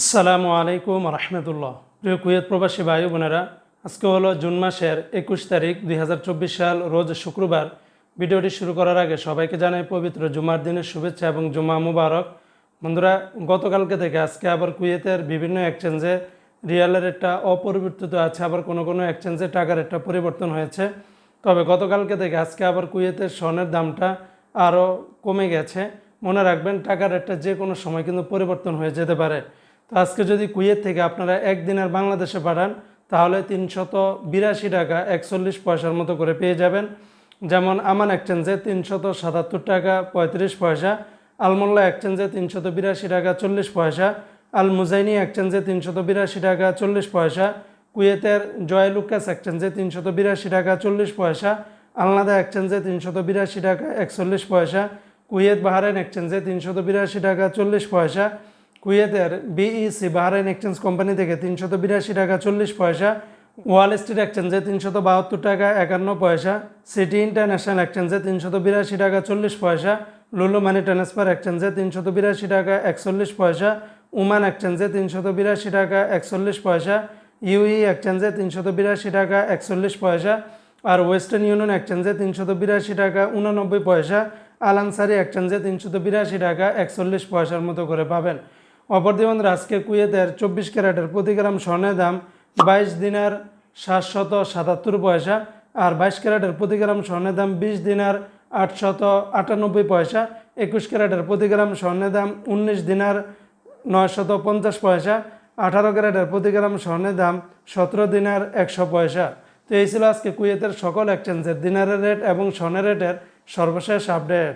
আসসালামু আলাইকুম রহমতুল্লাহ। প্রিয় কুয়েত প্রবাসী ভাই বোনেরা, আজকে হলো জুন মাসের একুশ তারিখ দুই হাজার চব্বিশ সাল, রোজ শুক্রবার। ভিডিওটি শুরু করার আগে সবাইকে জানাই পবিত্র জুমার দিনের শুভেচ্ছা এবং জুমা মুবারক। বন্ধুরা, গতকালকে থেকে আজকে আবার কুয়েতের বিভিন্ন এক্সচেঞ্জে রিয়ালের রেটটা অপরিবর্তিত আছে, আবার কোনো কোনো এক্সচেঞ্জে টাকার রেটটা পরিবর্তন হয়েছে। তবে গতকালকে থেকে আজকে আবার কুয়েতের স্বর্ণের দামটা আরও কমে গেছে। মনে রাখবেন, টাকার রেটটা যে কোনো সময় কিন্তু পরিবর্তন হয়ে যেতে পারে। তো আজকে যদি কুয়েত থেকে আপনারা একদিনের বাংলাদেশে পাঠান, তাহলে তিনশত বিরাশি টাকা একচল্লিশ পয়সার মতো করে পেয়ে যাবেন। যেমন আমান এক্সচেঞ্জে তিনশত সাতাত্তর টাকা পঁয়ত্রিশ পয়সা, আলমোল্লা এক্সচেঞ্জে তিনশত বিরাশি টাকা চল্লিশ পয়সা আল মুজাইনি এক্সচেঞ্জে তিনশত বিরাশি টাকা চল্লিশ পয়সা, কুয়েতের জয় লুকাস এক্সচেঞ্জে তিনশত বিরাশি টাকা চল্লিশ পয়সা, আলনাদা এক্সচেঞ্জে তিনশত বিরাশি টাকা একচল্লিশ পয়সা, কুয়েত বাহারাইন এক্সচেঞ্জে তিনশত বিরাশি টাকা চল্লিশ পয়সা কুয়েতের বিইসি বাহারাইন এক্সচেঞ্জ কোম্পানি থেকে তিনশত বিরাশি টাকা চল্লিশ পয়সা, ওয়াল স্ট্রিট এক্সচেঞ্জে তিনশত বাহাত্তর টাকা একান্ন পয়সা, সিটি ইন্টারন্যাশনাল এক্সচেঞ্জে তিনশত বিরাশি টাকা চল্লিশ পয়সা, লুলু মানি ট্রান্সফার এক্সচেঞ্জে তিনশত বিরাশি টাকা একচল্লিশ পয়সা, উমান এক্সচেঞ্জে তিনশত বিরাশি টাকা একচল্লিশ পয়সা, ইউই এক্সচেঞ্জে তিনশত বিরাশি টাকা একচল্লিশ পয়সা আর ওয়েস্টার্ন ইউনিয়ন এক্সচেঞ্জে তিনশত বিরাশি টাকা উননব্বই পয়সা আলানসারি এক্সচেঞ্জে তিনশত বিরাশি টাকা একচল্লিশ পয়সার মতো করে পাবেন। অপরদিবন্ধ আজকে কুয়েতের চব্বিশ ক্যারেটের প্রতি গ্রাম স্বর্ণের দাম বাইশ দিনার সাতশত সাতাত্তর পয়সা আর বাইশ ক্যারেটের প্রতি গ্রাম স্বর্ণের দাম বিশ দিনার আটশত আটানব্বই পয়সা। একুশ ক্যারেটের প্রতি গ্রাম স্বর্ণের দাম উনিশ দিনার নয়শত পঞ্চাশ পয়সা। আঠারো ক্যারেটের প্রতি গ্রাম স্বর্ণের দাম সতেরো দিনার একশো পয়সা। তো এই ছিল আজকে কুয়েতের সকল এক্সচেঞ্জের দিনারের রেট এবং স্বর্ণের রেটের সর্বশেষ আপডেট